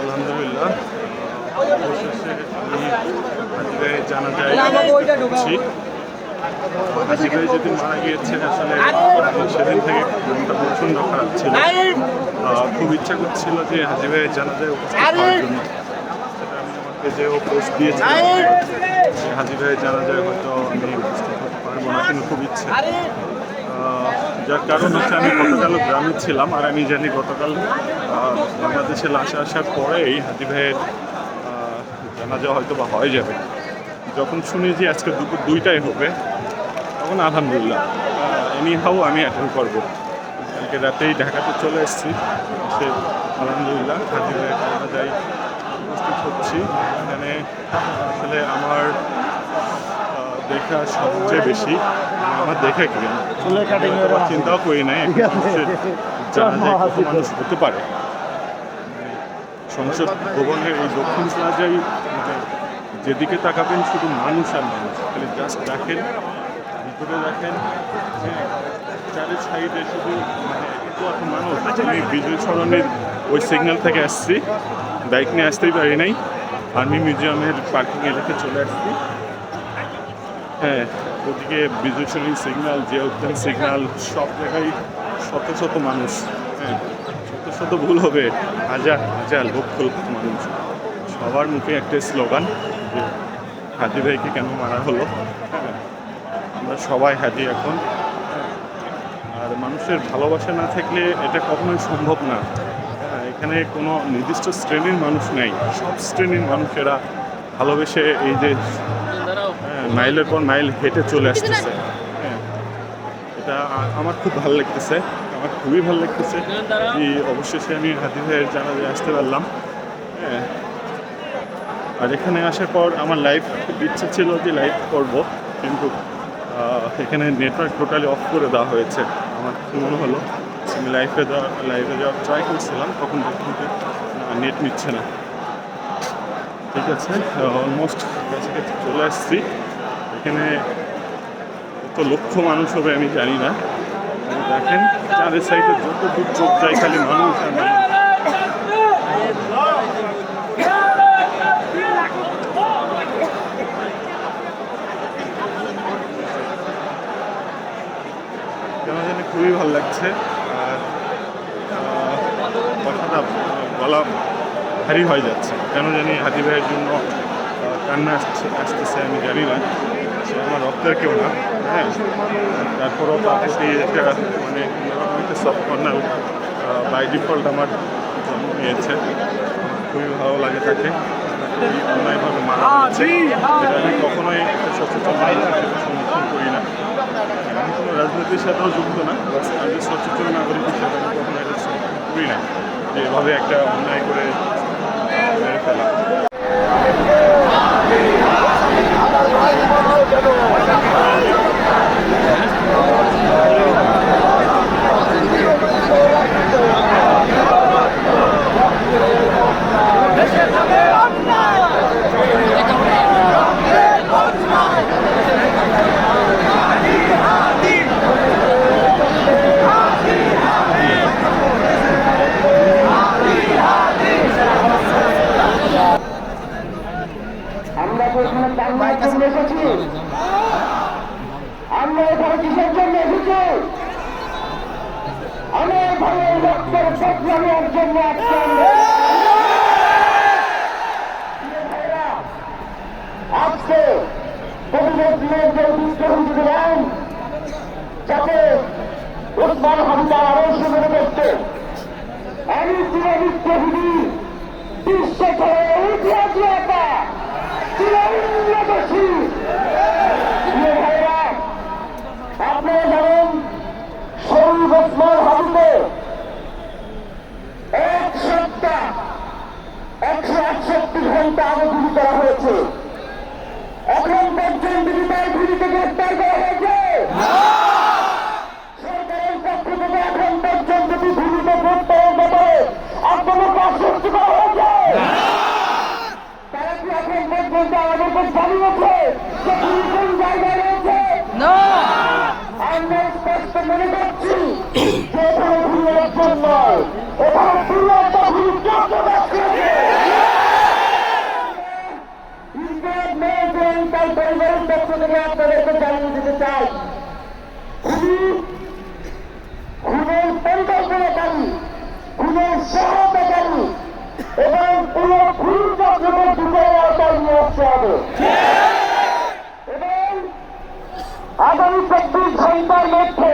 আলহামদুলিল্লাহ। অবশেষে আমি হাজিরায় জানা যায় করছি হাজি ভাই যেদিন মারা গিয়েছেন আসলে সেদিন থেকে মনটা প্রচণ্ড খারাপ ছিল। খুব ইচ্ছা করছিল যে হাজি ভাই জানা যায় আমার পেজেও পোস্ট দিয়েছিলাম যে হাজি ভাই জানা যায় হয়তো আমি পারব না কিন্তু খুব ইচ্ছে। যার কারণ হচ্ছে আমি গতকাল গ্রামে ছিলাম আর আমি জানি গতকাল বাংলাদেশে লাশে আসার পরেই হাতি ভাইয়ের জানাজা হয়তো বা হয়ে যাবে। যখন শুনি যে আজকে দুপুর দুইটাই হবে, তখন আলহামদুলিল্লাহ এনি হাউ আমি অ্যাটেন্ড করব। কালকে রাতেই ঢাকাতে চলে এসেছি, সে আলহামদুলিল্লাহ হাতি ভাইয়ের জানাজায় উপস্থিত হচ্ছি। এখানে আসলে আমার দেখা সবচেয়ে বেশি আমার দেখা কি চুলের কাটিং আমি চিন্তাও করি নাই মানুষের জানাজায় কত মানুষ হতে পারে। সংসদ ভবনের এই দক্ষিণ প্লাজায় যেদিকে তাকাবেন শুধু মানুষ আর মানুষ খালি জাস্ট দেখেন ভিতরে দেখেন হ্যাঁ, চারি সাইডে শুধু মানে মানুষ। আমি বিজয় সরণের ওই সিগন্যাল থেকে আসছি। বাইক নিয়ে আসতেই পারি নাই। আর্মি মিউজিয়ামের পার্কিং এলাকায় চলে আসছি। হ্যাঁ ওদিকে বিজয় সরণি সিগন্যাল জিয়া উদ্যান সিগন্যাল সব জায়গায় শত শত মানুষ। হ্যাঁ শত শত ভুল হবে। হাজার হাজার লক্ষ লক্ষ মানুষ। সবার মুখে একটা স্লোগান যে হাজি ভাইকে কেন মারা হলো। হ্যাঁ আমরা সবাই হাজি এখন। আর মানুষের ভালোবাসা না থাকলে এটা কখনোই সম্ভব না। হ্যাঁ, এখানে কোনো নির্দিষ্ট শ্রেণির মানুষ নেই। সব শ্রেণির মানুষেরা ভালোবেসে এই যে মাইলের পর মাইল হেঁটে চলে আসতেছে। হ্যাঁ। এটা আমার খুব ভালো লাগতেছে। আমার খুবই ভালো লাগতেছে যে অবশেষে আমি হাতি ভাইয়ের জানাজে আসতে পারলাম। হ্যাঁ। আর এখানে আসার পর আমার লাইভ খুব ইচ্ছা ছিল যে লাইভ করব কিন্তু এখানে নেটওয়ার্ক টোটালি অফ করে দেওয়া হয়েছে। আমার কি মনে হলো? আমি লাইফে যাওয়া লাইভে যাওয়ার ট্রাই করছিলাম তখন দেখলাম যে নেট নিচ্ছে না। ঠিক আছে অলমোস্ট কাছাকাছি চলে আসছি। এখানে কত লক্ষ মানুষ হবে আমি জানি না। দেখেন চারের সাইডে যত দূর চোখ যায়, খালি মানুষ খুবই ভালো লাগছে। আর কথাটা বলা ভারী হয়ে যাচ্ছে। কেন জানি হাতি ভাইয়ের জন্য কান্না আসছে, আসতেছে, আমি জানি না। আমার রক্তের কেউ না হ্যাঁ? তারপরও তাকে সেই একটা মানে অন্যরকম একটা সফট বাই ডিফল্ট আমার জন্ম নিয়েছে। খুবই ভালো লাগে তাকে। অন্যায়ভাবে মারা হয়েছে। যেটা আমি কখনোই একটা সচেতন সমর্থন করি না। আমি কোনো রাজনীতির সাথেও যুক্ত না আমি সচেতন নাগরিক হিসেবে আমি কখনো এটা সমর্থন করি না যে এভাবে একটা অন্যায় করে মেরে ফেলা আমরা তো এখানে বাংলার জন্য এসেছি আমরা এখানে কিসের জন্য এসেছি অনেক ভালো রক্তের বদলানোর জন্য আজকে আমরা- ভাইরা, আজকে কবিদের দিনের যে উদ্যোগ দিলেন যাতে উসমান হামদার আরও শুরু করতে আমি চিরবিদ্রোহী বিশ্ব ধরে হাবিবে এক সপ্তাহ, একশো একষট্টি ঘণ্টা আবেদন করা হয়েছে। এখন পর্যন্ত বিদায় ভিড়িতে গ্রেফতার করা হয়েছে। এই বলতে আমাদের উপর দাবি আছে যে কোন জায়গায় রয়েছে না। আমরা স্পষ্ট মনে দিতে আওতায় নিয়ে আসতে হবে। এবং আগামী চব্বিশ ঘণ্টার মধ্যে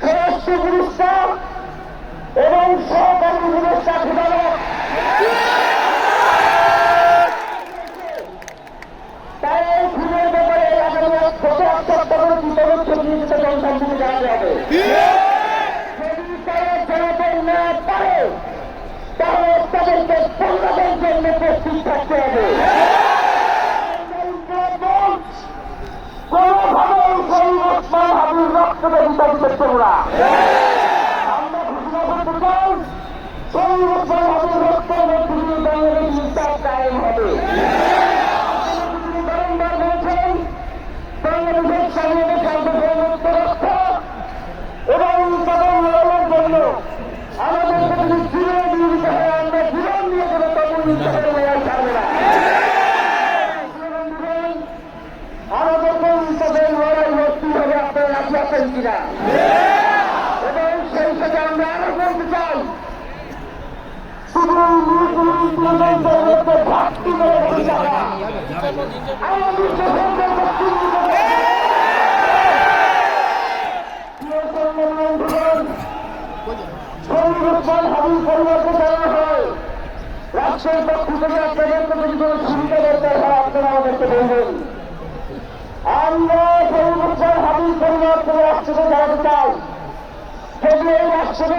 স্বরাষ্ট্র মিনিস্টার এবং সহকারী উপদেষ্টা বিধায়ক তারা এই খুনের ব্যাপারে আগামী এক থেকে এক সপ্তাহ কি পদক্ষেপ নিয়ে যেতে সম্পূর্ণ জানাতে হবে। তাদেরকে সংগ্রামের জন্য প্রস্তুত থাকতে হবে। কোনোভাবেই সেই ওসমান হাবির রক্তকে বিতাড়িত আমরা ঘোষণা করতে চাই রক্তের মধ্যে দিয়ে বাংলাদেশ ইনসাফ কায়েম হবে তিনি বারংবার বলছেন বাংলাদেশের স্বাধীনতা সার্বভৌমত্ব রক্ষা এবং তাদের লড়াইয়ের জন্য আমাদের যদি জীবন নিয়োজিত হয় আমরা জীবন নিয়ে দেবো তবু ইনসাফের লড়াই ছাড়বে না আমাদেরকে ইনসাফের লড়াই লড়তে হবে আপনারা রাজি আছেন কিনা এবং সেই সাথে আমরা আরও বলতে চাই শুধু মুসলিমদের মধ্যে ঘাটতি করে বসে থাকা আমাদের দেশের চিহ্নিত করে সংরক্ষণ হাবিল পরিবর্তন করা হয় রাষ্ট্রের পক্ষ থেকে কোনো সুবিধা দরকার আপনারা আমাদেরকে বলবেন আমরা পরিবর্তন হাবিল পরিবর্তন রাষ্ট্রকে জানাতে চাই যদি এই রাষ্ট্রকে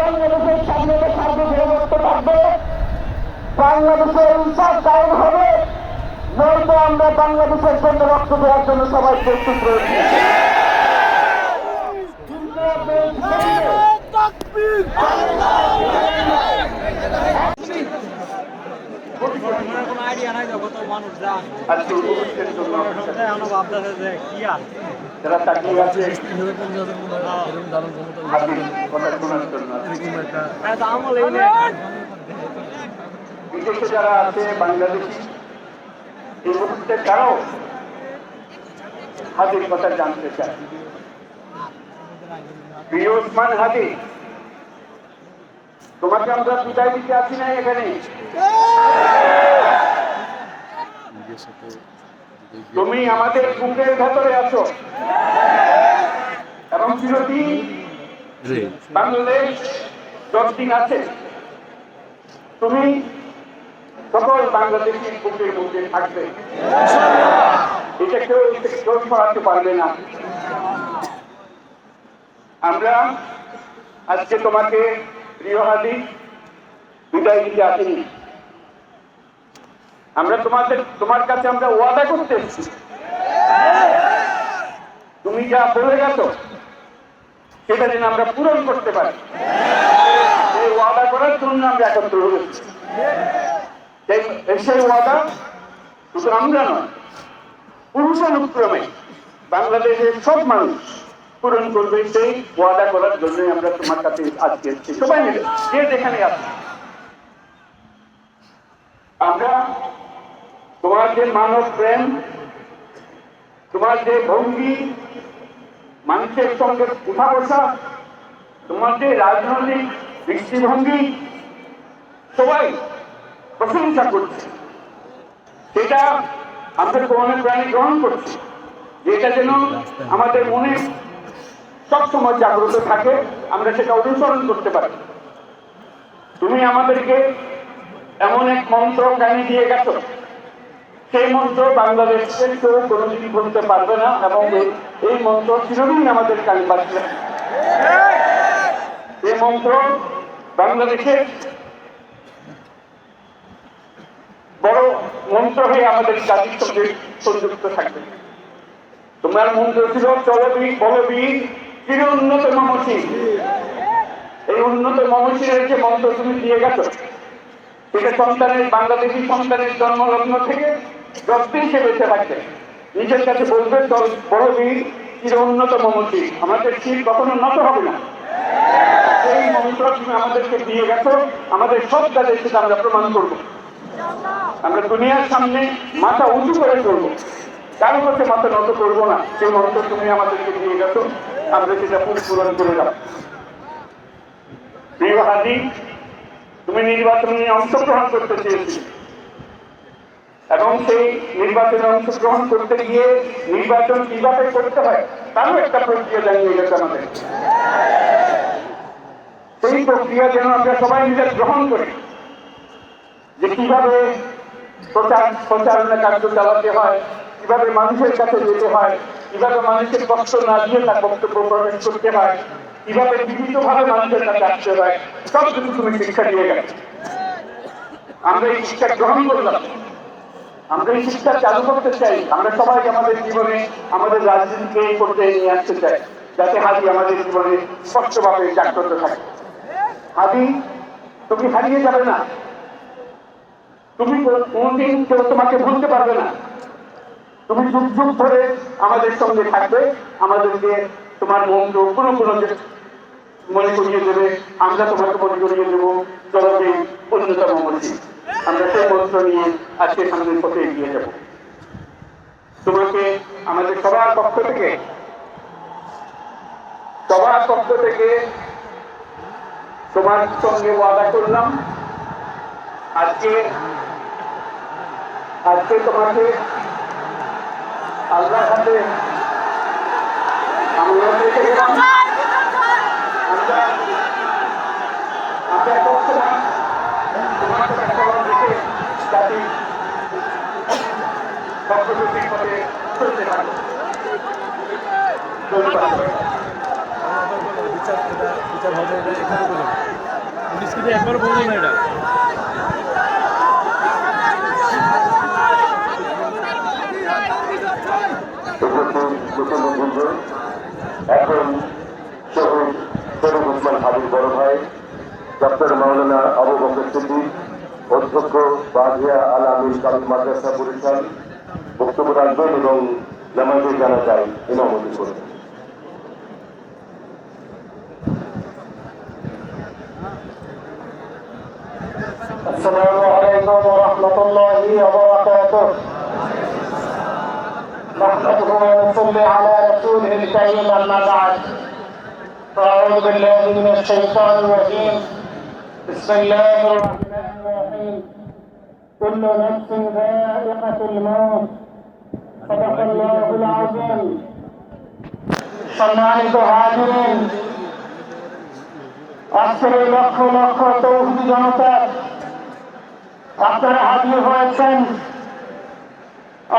বাংলাদেশের স্বাধীনতা সার্বভৌমত্ব থাকবে। বাংলাদেশের ইনসাফ কায়ম হবে। নয়তো আমরা বাংলাদেশের জন্য রক্ত দেওয়ার জন্য সবাই প্রস্তুত রয়েছি। আইডিয়া নাই তো কত মানুষ জন্য আমরা ভাবতেছে যে কি আর? যারা তাকিয়ে আছে হাতির কথা শোনার জন্য এটা তো আমল এই নেই বিদেশে যারা আছে বাংলাদেশি এই মুহূর্তে তারাও হাতির কথা জানতে চায়। প্রিয় ওসমান হাদি তোমাকে আমরা বিদায় দিতে আছি না এখানে। তুমি আমাদের বুকের ভেতরে আছো। এবং চিরদিন বাংলাদেশ যতদিন আছে তুমি সকল বাংলাদেশি বুকের মধ্যে থাকবে। এটা কেউ কেউ সরাতে পারবে না। আমরা আজকে তোমাকে প্রিয় হাদি বিদায় দিতে আসিনি। আমরা তোমাদের, তোমার কাছে আমরা ওয়াদা করতে এসেছি। তুমি যা বলে গেছো, সেটা যেন আমরা পূরণ করতে পারি। ওয়াদা করার জন্য আমরা একত্র হয়েছি। সেই- সেই ওয়াদা শুধু আমরা নয় পুরুষানুক্রমে বাংলাদেশের সব মানুষ পূরণ করবে সেই ওয়াদা করার জন্যই আমরা তোমার কাছে আজকে এসেছি। সবাই মিলে, যে যেখানে আছে। আমরা তোমার যে মানব প্রেম, তোমার যে ভঙ্গি, মানুষের সঙ্গে উঠা বসা, তোমার যে রাজনৈতিক দৃষ্টিভঙ্গি, সবাই প্রশংসা করছে। সেটা আমরা কোরআনের প্রাণী গ্রহণ করছি। যেটা যেন আমাদের মনে সবসময় জাগ্রত থাকে, আমরা সেটা অনুসরণ করতে পারি। তুমি আমাদেরকে এমন এক মন্ত্র জ্ঞানী দিয়ে গেছো সেই মন্ত্র বাংলাদেশের কেউ কোনোদিন বলতে পারবে না এবং এই- মন্ত্র চিরদিন আমাদের কানে বাজবে। এই মন্ত্র বাংলাদেশের বড় মন্ত্র হয়ে আমাদের জাতির সঙ্গে সংযুক্ত থাকবে। তোমার মন্ত্র ছিল চলবি বলবি চির উন্নত মমসী এই উন্নত মমসীর যে মন্ত্র তুমি দিয়ে গেছো, সেটা সন্তানের বাংলাদেশি সন্তানের জন্মলগ্ন থেকে যতদিন সে বেঁচে থাকবে। নিজের কাছে বলবে চল বড় বীর চির উন্নত মমসী আমাদের শীত কখনো নত হবে না। এই মন্ত্র তুমি আমাদেরকে দিয়ে গেছো। আমাদের সব কাজে সেটা আমরা প্রমাণ করব। আমরা দুনিয়ার সামনে মাথা উঁচু করে চলবো। কারও কাছে মাথা নত করব না। সেই মন্ত্র তুমি আমাদেরকে দিয়ে গেছো। আমরা সেটা পুরো পূরণ করে দাও প্রিয় হাজি তুমি নির্বাচনে অংশগ্রহণ করতে চেয়েছিলে। এবং সেই নির্বাচনে অংশগ্রহণ করতে গিয়ে নির্বাচন কীভাবে করতে হয়, তারও একটা প্রক্রিয়া জানিয়ে গেছে আমাদের। সেই প্রক্রিয়া যেন আমরা সবাই মিলে গ্রহণ করি, যে কীভাবে প্রচার প্রচারণা কার্য চালাতে হয়, কীভাবে মানুষের কাছে যেতে হয়, কীভাবে মানুষের কষ্ট না দিয়ে তার বক্তব্য প্রকাশ করতে হয়, কীভাবে বিভিন্ন ভাবে মানুষের কাছে আসতে হয় সব কিছু তুমি শিক্ষা দিয়ে গেলে। আমরা এই শিক্ষা গ্রহণ করলাম। আমরা এই শিক্ষা চালু করতে চাই। আমরা সবাই আমাদের জীবনে আমাদের রাজনীতিকে এই পর্যায়ে নিয়ে আসতে চাই, যাতে হাজি আমাদের জীবনে স্পষ্টভাবে জাগ্রত থাকে। হাজি তুমি হারিয়ে যাবে না। তুমি কোনদিন কেউ তোমাকে ভুলতে পারবে না। তুমি যুগ যুগ ধরে আমাদের সঙ্গে থাকবে, আমাদেরকে তোমার মন্ত্র কোনো কোনো মনে করিয়ে দেবে, আমরা তোমাকে মনে করিয়ে দেবো চলবে অন্যতম মসজিদ। আমরা সেই মন্ত্র নিয়ে আজকে সামনের পথে এগিয়ে যাব। তোমাকে আমাদের সবার পক্ষ থেকে, সবার পক্ষ থেকে তোমার সঙ্গে ওয়াদা করলাম। আজকে আজকে তোমাকে আল্লাহ হাতে আমরা আমরা করছিলাম তোমার সাথে সবার দেখে জাতি বক্তব্যের পথে চলতে পারে চলতে পারে বিচার এটা বিচার হবে এটা এখানে বলুন পুলিশ কিন্তু একবার বলল না এটা এখন শহীদ শরীফ উসমান হাবিব বড় ভাই ডক্টর মাওলানা আবু বকর সিদ্দিক অধ্যক্ষ বাজিয়া আল আমিন কামিল মাদ্রাসা পরিষদ বক্তব্য রাখবেন এবং জামাতে জানা যায় ইমামতি করবেন الله وبركاته نحمده ونصلي على رسوله الكريم أما بعد فأعوذ بالله من الشيطان الرجيم بسم الله الرحمن الرحيم كل نفس ذائقة الموت صدق الله العظيم সম্মানিত হাজিরিন আজকের এই লক্ষ লক্ষ তৌহিদ জনতা আপনারা হাজির হয়েছেন।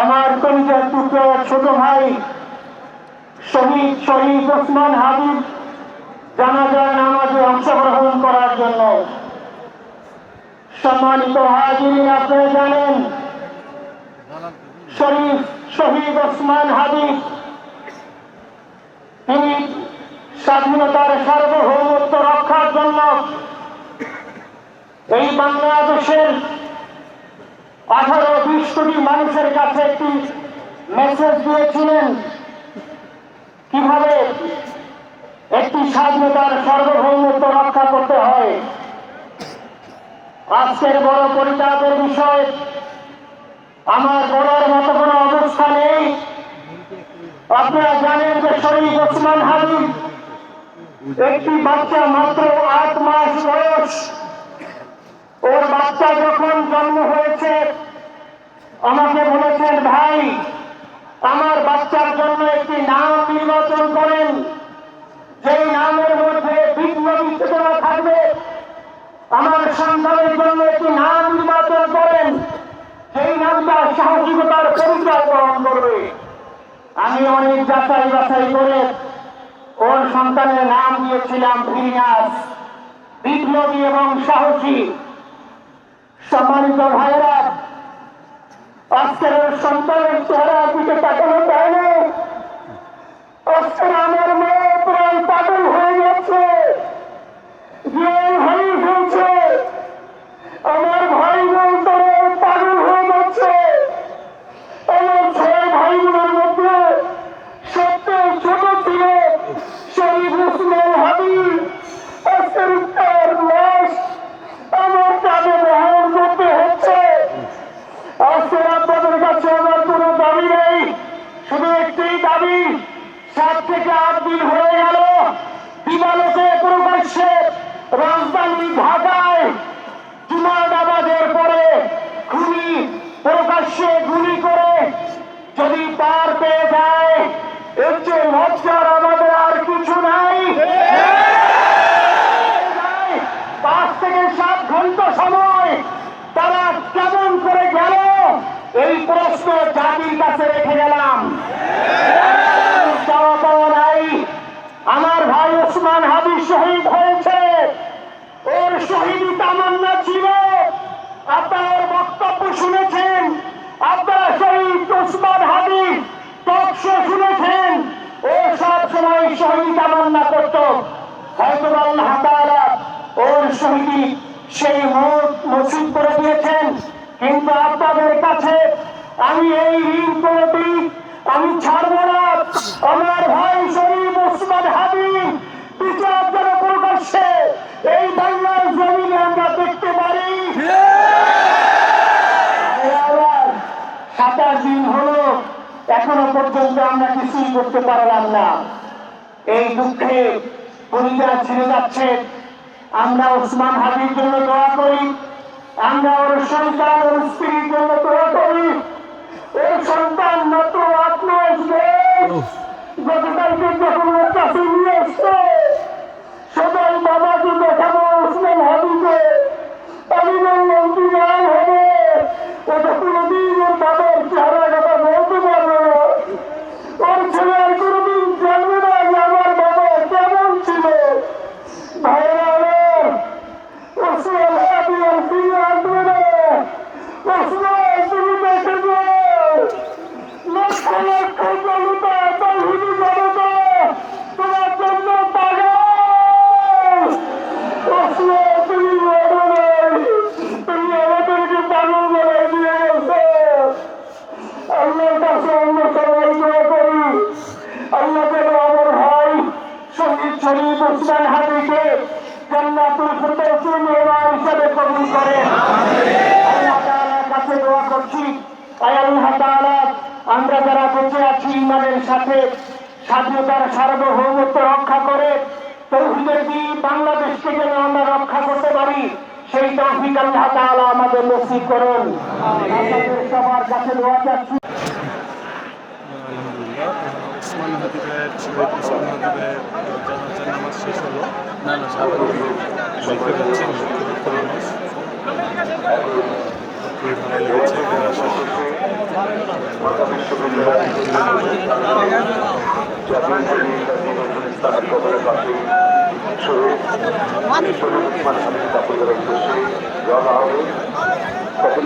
আমার কবিতার টুকরো ছোট ভাই, শহীদ শহীদ ওসমান হাবিব জানাজার নামাজে অংশগ্রহণ করার জন্য। সম্মানিত হাজির আপনারা জানেন, শরীফ শহীদ ওসমান হাবিব, তিনি স্বাধীনতার সার্বভৌমত্ব রক্ষার জন্য এই বাংলাদেশের আঠারো বিশ কোটি মানুষের কাছে একটি মেসেজ দিয়েছিলেন। কীভাবে একটি স্বাধীনতার সার্বভৌমত্ব রক্ষা করতে হয়? আজকের বড় পরিতাপের বিষয়, আমার বলার মতো কোনো অবস্থা নেই। আপনারা জানেন যে শরীফ ওসমান হাবিব একটি বাচ্চা মাত্র আট মাস বয়স। ওর বাচ্চা যখন জন্ম হয়েছে আমাকে বলেছেন, ভাই, আমার বাচ্চার জন্য একটি নাম নির্বাচন করেন। যেই নামের মধ্যে বিপ্লবী চেতনা থাকবে, আমার সন্তানের জন্য একটি নাম নির্বাচন করেন। সেই নামটা সাহসিকতার পরিচয় গ্রহণ করবে। আমি অনেক যাচাই বাছাই করে ওর সন্তানের নাম দিয়েছিলাম ফিরিনাস। বিপ্লবী এবং সাহসী। সম্মানিত ভাইয়েরা আজকের সন্তানের চেহারা দিকে তাকানো যায় না। আজকের আমার মেয়ে প্রায় পাগল হয়ে যাচ্ছে জ্ঞান হারিয়ে ফেলছে আমার ভাই বোন তারা পাগল হয়ে যাচ্ছে আমার ছয় ভাই বোনের মধ্যে সবচেয়ে ছোট ছিল শরীফ উসমান হাবিব আজকের তার লাশ আমার কাজে বহন করতে হচ্ছে আজকে আপনাদের কাছে আমার কোনো দাবি নেই শুধু একটি দাবি সাত থেকে আট দিন হয়ে গেল দিবালোকে প্রকাশ্যে রাজধানী ঢাকায় জুমার নামাজের পরে খুনি প্রকাশ্যে গুলি করে যদি পার পেয়ে যায় এর চেয়ে লজ্জার আমাদের আর কিছু নাই যায়, পাঁচ থেকে সাত ঘণ্টা সময় তারা কেমন করে গেল এই প্রশ্ন জাতির কাছে রেখে গেলাম চাওয়া পাওয়া নাই আমার ভাই ওসমান হাবিব শহীদ হয়েছে ওর শহীদি তামান্না ছিল আপনারা ওর বক্তব্য শুনেছেন আপনারা শহীদ ওসমান হাবিব টকশো শুনেছেন ও সব সময় শহীদ তামান্না করত। হয়তো আল্লাহ তাআলা ওর শহীদি সেই মত নসিব করে দিয়েছেন। কিন্তু আপনাদের কাছে আমি এই ঋণ কোনটি আমি ছাড়বো না। আমার ভাই শরীফ ওসমান হাবিব বিচার যেন প্রকাশ্যে এই বাংলার জমিনে আমরা দেখতে পারি। সাতাশ দিন হলো, এখনও পর্যন্ত আমরা কিছুই করতে পারলাম না। এই দুঃখে পরিবার ছেড়ে যাচ্ছে। আমরা ওসমান হাবির জন্য দোয়া করি। আমরা ওর সন্তান ওর স্ত্রীর জন্য দোয়া করি। ওর সন্তান মাত্র আট গতকালকে যখন ওর কাছে নিয়ে এসছে সবাই বাবাকে দেখাবো ওসমান হাবিকে আমি বললাম কি নাম হবে ওটা কোনোদিন ওর বাবার চেহারা কথা বলতে পারবে না ওর ছেলে আর কোনোদিন জানবে না যে আমার বাবা কেমন ছিল ভাইরা আমার ওসমান হাবি আর ফিরে আসবে না ওসমান তুমি দেখে যাও লক্ষ লক্ষ জনতা তৌহিদি জনতা তোমার জন্য পাগল ওসমান তুমি বলো নাই তুমি আমাদেরকে পাগল বানাই দিয়ে গেছো আল্লাহর কাছে আমরা সবাই দোয়া করি আল্লাহ যেন আমার ভাই সংগীত শরীফ ওসমান হাবিকে জান্নাতুল ফিরদাউসের মেহমান হিসেবে কবুল করেন আল্লাহ তাআলার কাছে দোয়া করছি আয় আল্লাহ তাআলা আমরা যারা বেঁচে আছি ইমানের সাথে স্বাধীনতার সার্বভৌমত্ব রক্ষা করে তৌহিদের দ্বীপ বাংলাদেশকে যেন আমরা রক্ষা করতে পারি, সেই তৌফিক আল্লাহ তাআলা আমাদের নসিব করুন। আপনাদের সবার কাছে দোয়া চাচ্ছি। শেষ হলো না না রওনা হবে তখন